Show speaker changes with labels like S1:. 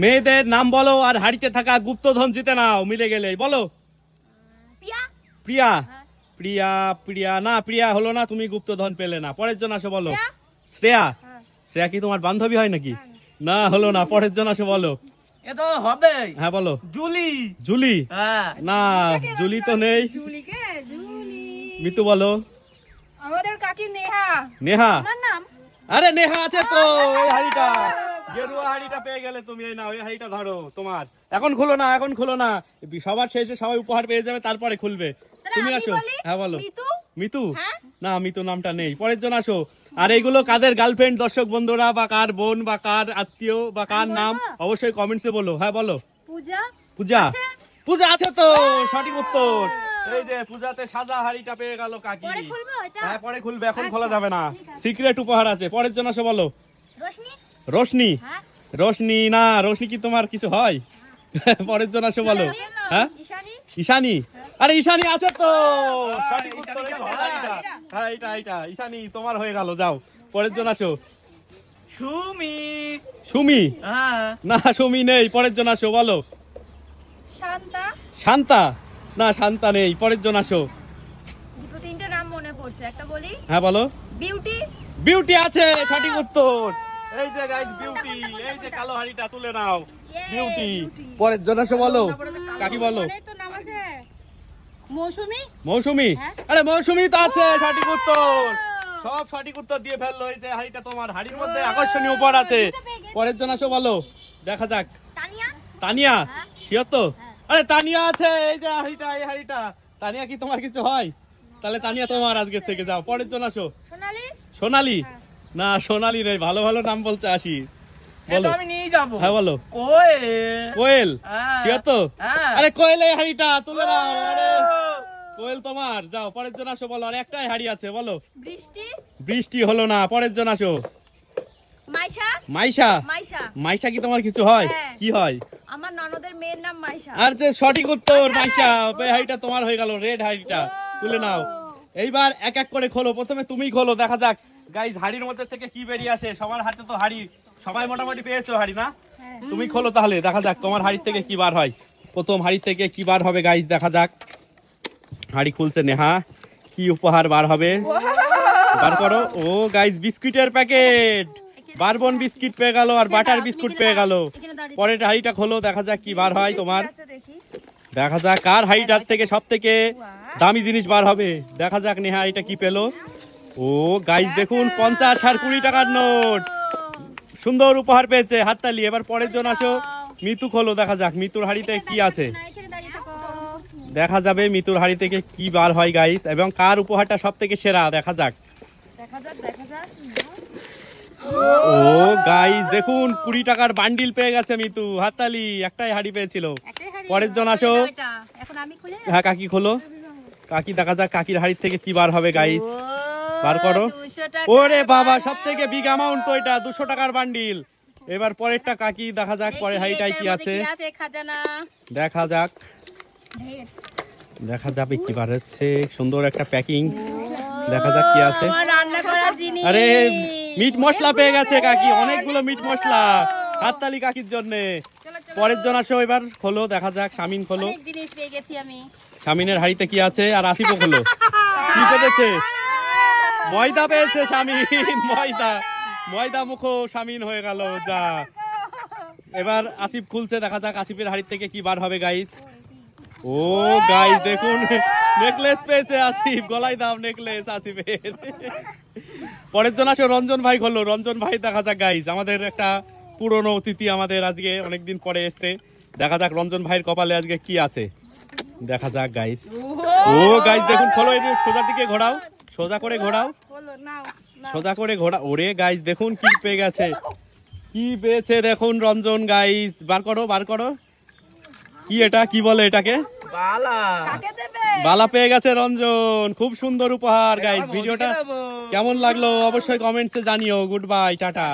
S1: মেয়েদের নাম বলো আর হাড়িতে থাকা গুপ্তধন জিতে নাও মিলে গেলে বলো।
S2: প্রিয়া।
S1: প্রিয়া?
S2: হ্যাঁ।
S1: প্রিয়া প্রিয়া। না প্রিয়া হলো না তুমি গুপ্তধন পেলে না। পরের জন আসো বলো।
S2: শ্রেয়া?
S1: শ্রেয়া?
S2: হ্যাঁ।
S1: কি তোমার বান্ধবী হয় নাকি? না হলো না। পরের জন আসো বলো।
S3: তো হবে।
S1: হ্যাঁ বলো।
S3: জুলি।
S1: জুলি?
S3: হ্যাঁ।
S1: না জুলি তো নেই। মিতু বলো।
S2: আমাদের কাকি নেহা।
S1: নেহা? আরে নেহা আছে তো এই হাড়িটা। গেরুয়া হাড়িটা পেয়ে গেলে তুমি এই নাও এই হাড়িটা ধরো তোমার। এখন খুলো না এখন খুলো না। সবার শেষে সবাই উপহার পেয়ে যাবে তারপরে খুলবে। তুমি আসো। হ্যাঁ বলো।
S2: মিতু? হ্যাঁ?
S1: না মিতু নামটা নেই। পরের জন আসো। আর এইগুলো কাদের গার্লফ্রেন্ড দর্শক বন্ধুরা বা কার বোন বা কার আত্মীয় বা কার নাম অবশ্যই কমেন্টসে বলো। হ্যাঁ বলো।
S2: পূজা?
S1: পূজা? পূজা আছে তো সঠিক উত্তর। এই যে পূজাতে সাজা হাড়িটা পেয়ে গেল কাকি
S2: পরে
S1: হ্যাঁ পরে খুলবে এখন খোলা যাবে না। সিক্রেট উপহার আছে। পরের জন আসো বলো।
S2: রোশনি?
S1: রোশনি?
S2: হ্যাঁ?
S1: রোশনি না রোশনি কি তোমার কিছু হয়? পরের জন আসো বলো। হ্যাঁ?
S2: ঈশানি
S1: ঈশানি আরে ঈশানি আছে তো! সঠিক উত্তর হ্যাঁ, হ্যাঁ এটা এটা। ঈশানি তোমার হয়ে গেল যাও। পরের জন আসো।
S3: সুমি।
S1: সুমি?
S3: হ্যাঁ।
S1: না সুমি নেই। পরের জন আসো বলো।
S2: শান্তা?
S1: শান্তা? না শান্তা নেই। পরের জন আসো।
S2: দুটো তিনটে নাম মনে পড়ছে। একটা বলি?
S1: হ্যাঁ বলো।
S2: বিউটি?
S1: বিউটি আছে সঠিক উত্তর। এই যে গাইস বিউটি এই যে কালো হাড়িটা তুলে নাও। বিউটি পরের জন আসো বলো। কাকি বলো।
S2: তো নাম আছে। মৌসুমি?
S1: মৌসুমি?
S2: হ্যাঁ?
S1: আরে মৌসুমি তো আছে সঠিক উত্তর। সব সঠিক উত্তর দিয়ে ফেলল এই যে হাড়িটা তোমার। হাড়ির মধ্যে আকর্ষণীয় উপহার আছে। পরের জন আসো বলো। দেখা যাক।
S2: তানিয়া?
S1: তানিয়া?
S2: হ্যাঁ।
S1: শিওর তো? আরে তানিয়া আছে এই যে হাড়িটা এই হাড়িটা। তানিয়া কি তোমার কিছু হয়? তাহলে তানিয়া তোমার আজকের থেকে যাও। পরের জন আসো
S2: সোনালি?
S1: সোনালি না সোনালি নেই ভালো ভালো নাম বলছে আসি বলো।
S3: আমি নিয়ে যাব।
S1: হ্যাঁ বলো।
S3: কই
S1: কোয়েল?
S3: হ্যাঁ।
S1: শিওর তো?
S3: হ্যাঁ।
S1: আরে কোয়েল এই হাড়িটা তুলে নাও আরে। কোয়েল তোমার যাও পরের জন আসো বলো আর একটাই হাড়ি আছে বলো।
S2: বৃষ্টি?
S1: বৃষ্টি হলো না পরের জন আসো।
S2: মাইশা?
S1: মাইশা?
S2: মাইশা।
S1: মাইশা কি তোমার কিছু হয়?
S2: হ্যাঁ।
S1: কি হয়?
S2: আমার ননদের মেয়ের নাম মাইশা।
S1: আর যে সঠিক উত্তর মাইশা এই হাড়িটা তোমার হয়ে গেল রেড হাড়িটা। তুলে নাও। এইবার এক এক করে খোলো প্রথমে তুমি খোলো দেখা যাক গাইজ হাড়ির মধ্যে থেকে কি বেরিয়ে আসে? সবার হাতে তো হাড়ি। সবাই মোটামুটি পেয়েছ হাড়ি না?
S2: হ্যাঁ।
S1: তুমি খোলো তাহলে দেখা যাক তোমার হাড়ির থেকে কি বার হয়। প্রথম হাড়ি থেকে কি বার হবে গাইজ দেখা যাক। হাড়ি খুলছে নেহা কি উপহার বার হবে? বার করো। ও গাইজ বিস্কুটের প্যাকেট! বারবন বিস্কিট পেয়ে গেল আর বাটার বিস্কুট পেয়ে গেল। পরের হাড়িটা খোলো দেখা যাক কি বার হয় তোমার।
S2: দেখা।
S1: যাক কার হাড়িটার থেকে সব থেকে দামি জিনিস বার হবে। দেখা যাক নেহা এটা কি পেল? ও গাইজ দেখুন পঞ্চাশ আর কুড়ি টাকার নোট। সুন্দর উপহার পেয়েছে হাততালি। এবার পরের জন আসো। মিতু খোলো দেখা যাক মিতুর হাড়িতে কি আছে। দেখা যাবে মিতুর হাড়ি থেকে কি বার হয় গাইস এবং কার উপহারটা সব থেকে সেরা দেখা যাক। ও গাইস দেখুন কুড়ি টাকার বান্ডিল পেয়ে গেছে মিতু। হাততালি একটাই হাড়ি পেয়েছিল। পরের জন আসো। হ্যাঁ কাকি খোলো। কাকি দেখা যাক কাকির হাড়ির থেকে কি বার হবে গাইস বার করো। ওরে বাবা সব থেকে বিগ অ্যামাউন্ট তো এটা দুশো টাকার বান্ডিল এবার পরেরটা কাকি দেখা যাক পরে হাইটাই কি আছে। দেখা যাক। দেখা যাবে কি বার হচ্ছে। সুন্দর একটা প্যাকিং দেখা যাক কি আছে। আরে মিট মশলা পেয়ে গেছে কাকি। অনেকগুলো মিট মশলা। হাততালি কাকির জন্য। পরের জন আসো এবার খোলো দেখা যাক শামিন খোলো।
S2: জিনিস পেয়ে গেছি আমি।
S1: শামিনের হাড়িতে কি আছে? আর আসিফও খোলো। কি পেয়েছে ময়দা পেয়েছে শামিন ময়দা ময়দা মুখো শামিন হয়ে গেল, যা। এবার আসিফ খুলছে, দেখা যাক আসিফের হাড়ির থেকে কি বার হবে গাইস ও গাইস দেখুন নেকলেস পেয়েছে আসিফ, গলায় দাও নেকলেস আসিফের। পরের জন আসো, রঞ্জন ভাই খোলো, রঞ্জন ভাই, দেখা যাক গাইস আমাদের একটা পুরনো অতিথি আমাদের আজকে অনেকদিন পরে এসছে। দেখা যাক রঞ্জন ভাইয়ের কপালে আজকে কি আছে। দেখা যাক গাইস ও গাইস দেখুন, খোলো এই সোজা দিকে ঘোরাও। সোজা করে ঘোরাও। সোজা করে ঘোরা ওরে গাইজ দেখুন কি পেয়ে গেছে। কি পেয়েছে দেখুন রঞ্জন গাইজ বার করো বার করো। কি এটা? কি বলে এটাকে?
S3: বালা।
S1: বালা পেয়ে গেছে রঞ্জন। খুব সুন্দর উপহার গাইস ভিডিওটা কেমন লাগল অবশ্যই কমেন্টসে জানিও। Goodbye tata.